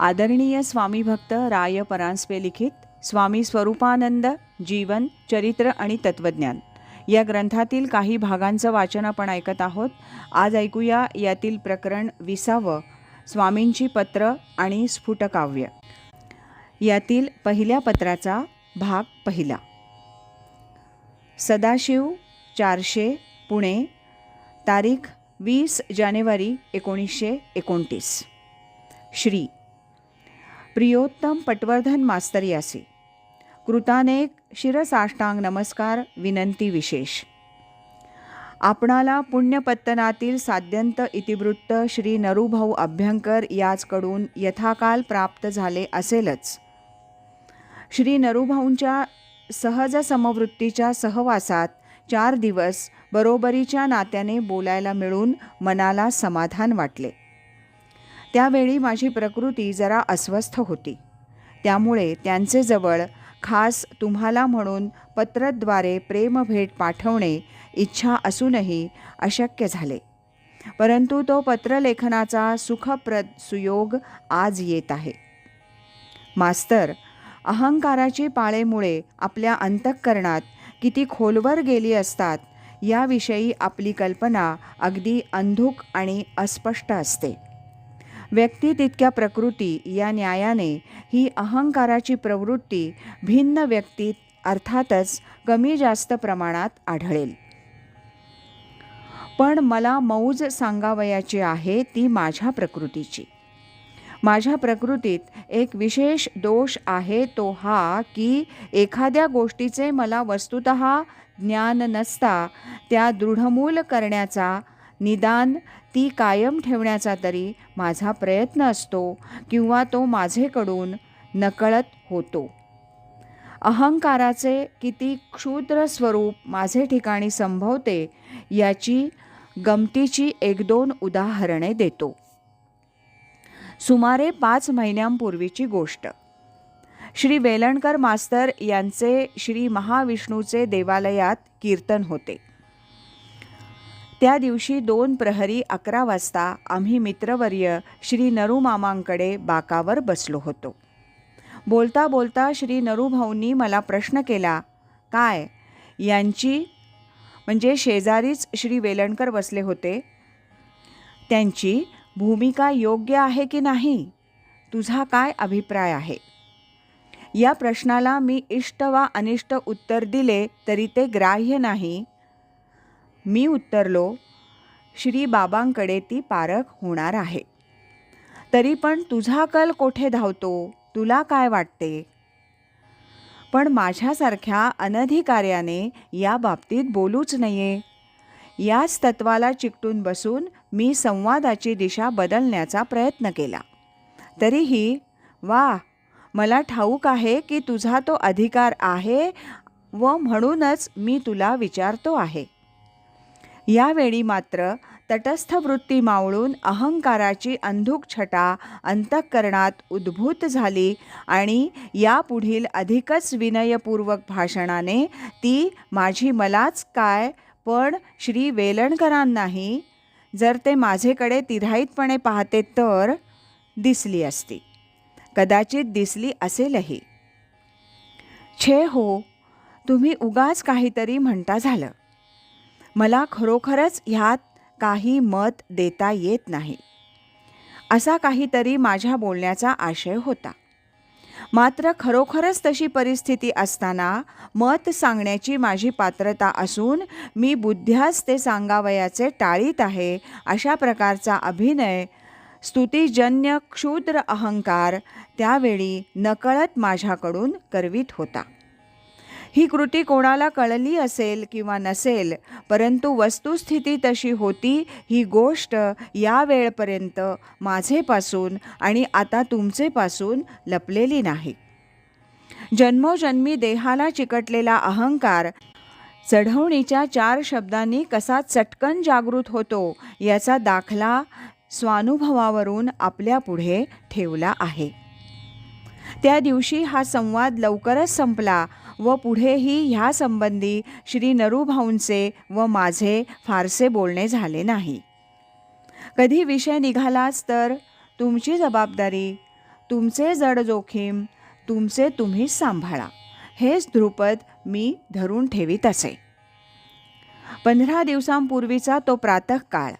आदरणीय स्वामी भक्त राय परांजपे लिखित स्वामी स्वरूपानंद जीवन चरित्र आणि तत्वज्ञान. या ग्रंथातील काही भागांचं वाचन आपण ऐकत आहोत. आज ऐकूया यातील प्रकरण विसावं स्वामींची पत्र आणि स्फुटकाव्य. यातील पहिल्या पत्राचा भाग पहिला. सदाशिव चारशे पुणे तारीख वीस जानेवारी एकोणीसशे एकोणतीस. श्री. प्रियोत्तम पटवर्धन मास्तर यासी कृतानेक शिरसाष्टांग नमस्कार विनंती विशेष. आपणाला पुण्यपत्तनातील साध्यंत इतिवृत्त श्री नरुभाऊ अभ्यंकर याचकडून यथाकाल प्राप्त झाले असेलच. श्री नरुभाऊंच्या सहज समवृत्तीच्या सहवासात चार दिवस बरोबरीच्या नात्याने बोलायला मिळून मनाला समाधान वाटले. त्यावेळी माझी प्रकृती जरा अस्वस्थ होती. त्यामुळे त्यांचे जवळ खास तुम्हाला म्हणून पत्रद्वारे प्रेमभेट पाठवणे इच्छा असूनही अशक्य झाले. परंतु तो पत्रलेखनाचा सुखप्रद सुयोग आज येत आहे. मास्तर अहंकाराची पाळेमुळे आपल्या अंतःकरणात किती खोलवर गेली असतात याविषयी आपली कल्पना अगदी अंधुक आणि अस्पष्ट असते. व्यक्ती तितक्या प्रकृती या न्यायाने ही अहंकाराची प्रवृत्ती भिन्न व्यक्तीत अर्थातच कमी जास्त प्रमाणात आढळेल. पण मला मौज सांगावयाची आहे ती माझ्या प्रकृतीची. माझ्या प्रकृतीत एक विशेष दोष आहे तो हा की एखाद्या गोष्टीचे मला वस्तुत ज्ञान नसता त्या दृढमूल करण्याचा निदान ती कायम ठेवण्याचा तरी माझा प्रयत्न असतो किंवा तो माझेकडून नकळत होतो. अहंकाराचे किती क्षुद्र स्वरूप माझे ठिकाणी संभवते याची गमतीची एक दोन उदाहरणे देतो. सुमारे पाच महिन्यांपूर्वीची गोष्ट. श्री वेलणकर मास्तर यांचे श्री महाविष्णूचे देवालयात कीर्तन होते. त्या दिवशी दोन प्रहरी अकरा वाजता आम्ही मित्रवर्य श्री नरुमामांकडे बाकावर बसलो होतो. बोलता बोलता श्री नरुभाऊंनी मला प्रश्न केला काय यांची म्हणजे शेजारीच श्री वेलणकर बसले होते? त्यांची भूमिका योग्य आहे की नाही? तुझा काय अभिप्राय आहे? या प्रश्नाला मी इष्ट वा अनिष्ट उत्तर दिले तरी ते ग्राह्य नाही मी उत्तरलो श्री बाबांकडे ती पारख होणार आहे. तरी पण तुझा कल कोठे धावतो? तुला काय वाटते? पण माझ्यासारख्या अनधिकार्याने या बाबतीत बोलूच नये. याच तत्वाला चिकटून बसून मी संवादाची दिशा बदलण्याचा प्रयत्न केला. तरीही वा मला ठाऊक आहे की तुझा तो अधिकार आहे व म्हणूनच मी तुला विचारतो आहे. यावेळी मात्र तटस्थ वृत्ती मावळून अहंकाराची अंधुक छटा अंतःकरणात उद्भूत झाली आणि यापुढील अधिकच विनयपूर्वक भाषणाने ती माझी मलाच काय पण श्री वेलणकरांनाही जर ते माझेकडे तिराईतपणे पाहते तर दिसली असती. कदाचित दिसली असेलही. छे हो तुम्ही उगाच काहीतरी म्हणता झालं. मला खरोखरच ह्यात काही मत देता येत नाही. असा काहीतरी माझ्या बोलण्याचा आशय होता. मात्र खरोखरच तशी परिस्थिती असताना मत सांगण्याची माझी पात्रता असून मी बुद्ध्यास ते सांगावयाचे टाळीत आहे अशा प्रकारचा अभिनय स्तुतीजन्य क्षुद्र अहंकार त्यावेळी नकळत माझ्याकडून करवीत होता. ही कृती कोणाला कळली असेल किंवा नसेल परंतु वस्तुस्थिती तशी होती ही गोष्ट या वेळपर्यंत माझेपासून आणि आता तुमचेपासून लपलेली नाही. जन्मोजन्मी देहाला चिकटलेला अहंकार चढवणीच्या चार शब्दांनी कसा चटकन जागृत होतो याचा दाखला स्वानुभवावरून आपल्यापुढे ठेवला आहे. त्या दिवशी हा संवाद लवकरच संपला व पुढेही ह्यासंबंधी श्री नरूभाऊंचे व माझे फारसे बोलणे झाले नाही. कधी विषय निघालाच तर तुमची जबाबदारी तुमचे जड जोखीम तुमचे तुम्हीच सांभाळा हेच ध्रुपद मी धरून ठेवीत असे. पंधरा दिवसांपूर्वीचा तो प्रातःकाळ.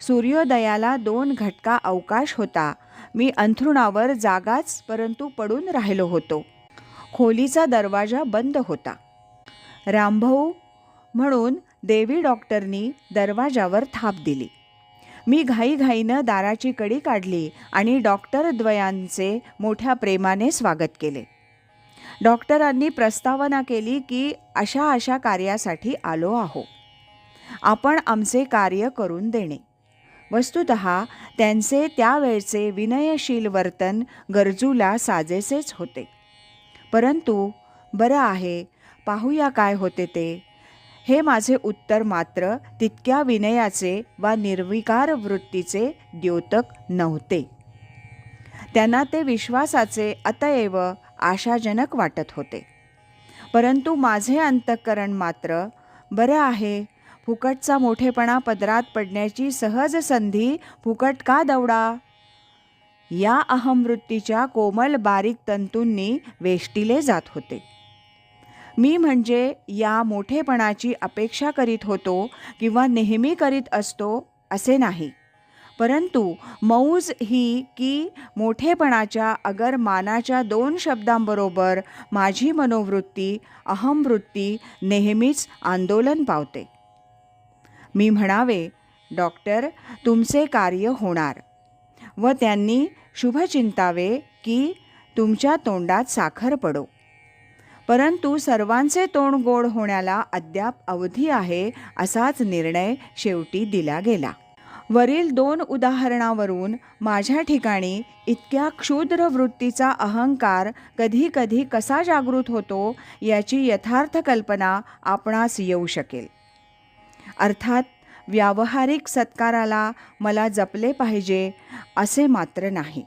सूर्योदयाला दोन घटका अवकाश होता. मी अंथरुणावर जागाच परंतु पडून राहिलो होतो. खोलीचा दरवाजा बंद होता. रामभाऊ म्हणून देवी डॉक्टरनी दरवाजावर थाप दिली. मी घाईघाईनं दाराची कडी काढली आणि डॉक्टर द्वयांचे मोठ्या प्रेमाने स्वागत केले. डॉक्टरांनी प्रस्तावना केली की अशा अशा कार्यासाठी आलो आहो. आपण आमचे कार्य करून देणे. वस्तुत त्यांचे त्यावेळचे विनयशील वर्तन गरजूला साजेसेच होते. परंतु बरं आहे पाहूया काय होते ते. हे माझे उत्तर मात्र तितक्या विनयाचे वा निर्विकार वृत्तीचे द्योतक नव्हते. त्यांना ते विश्वासाचे अतएव आशाजनक वाटत होते. परंतु माझे अंतःकरण मात्र बरं आहे फुकटचा मोठेपणा पदरात पडण्याची सहज संधी फुकट का दवडा या अहमवृत्तीच्या कोमल बारीक तंतूंनी वेष्टिले जात होते. मी म्हणजे या मोठेपणाची अपेक्षा करीत होतो किंवा नेहमी करीत असतो असे नाही. परंतु मौज ही की मोठेपणाच्या अगर मानाच्या दोन शब्दांबरोबर माझी मनोवृत्ती अहमवृत्ती नेहमीच आंदोलन पावते. मी म्हणावे डॉक्टर तुमचे कार्य होणार. व त्यांनी शुभचिंतावे की तुमच्या तोंडात साखर पडो. परंतु सर्वांचे तोंड गोड होण्याला अद्याप अवधी आहे असाच निर्णय शेवटी दिला गेला. वरील दोन उदाहरणावरून माझ्या ठिकाणी इतक्या क्षुद्र वृत्तीचा अहंकार कधी कधी कसा जागृत होतो याची यथार्थ कल्पना आपणास येऊ शकेल. अर्थात व्यावहारिक सत्काराला मला जपले पाहिजे असे मात्र नाही.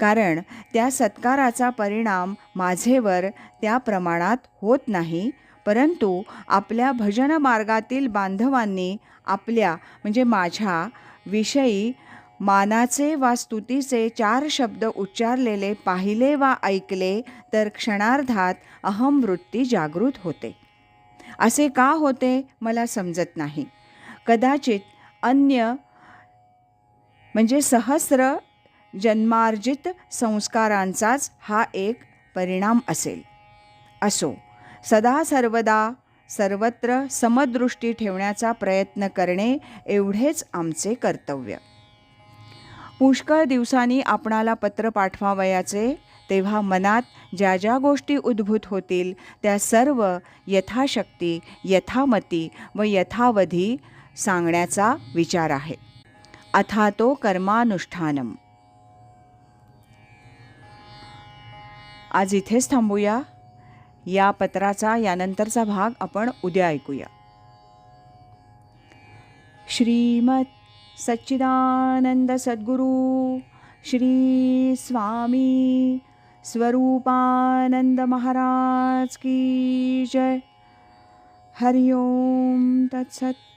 कारण त्या सत्काराचा परिणाम माझेवर त्या प्रमाणात होत नाही परंतु आपल्या भजन मार्गातील बांधवांनी आपल्या म्हणजे माझ्या विषयी मानाचे वा स्तुतीचे चार शब्द उच्चारलेले पाहिले वा ऐकले तर क्षणार्धात अहमवृत्ती जागृत होते. असे का होते मला समजत नाही. कदाचित अन्य म्हणजे सहस्र जन्मार्जित संस्कारांचाच हा एक परिणाम असेल. असो सदा सर्वदा सर्वत्र समदृष्टी ठेवण्याचा प्रयत्न करणे एवढेच आमचे कर्तव्य. पुष्कळ दिवसांनी आपणाला पत्र पाठवावयाचे तेव्हा मनात ज्या ज्या गोष्टी उद्भूत होतील त्या सर्व यथाशक्ती यथामती व यथावधी सांगण्याचा विचार आहे. अथातो कर्मानुष्ठानम. आज इथेच थांबूया. या पत्राचा यानंतरचा भाग आपण उद्या ऐकूया. श्रीमत सच्चिदानंद सद्गुरू श्री स्वामी स्वरूपानंद महाराज की जय. हरिओम तत्सत.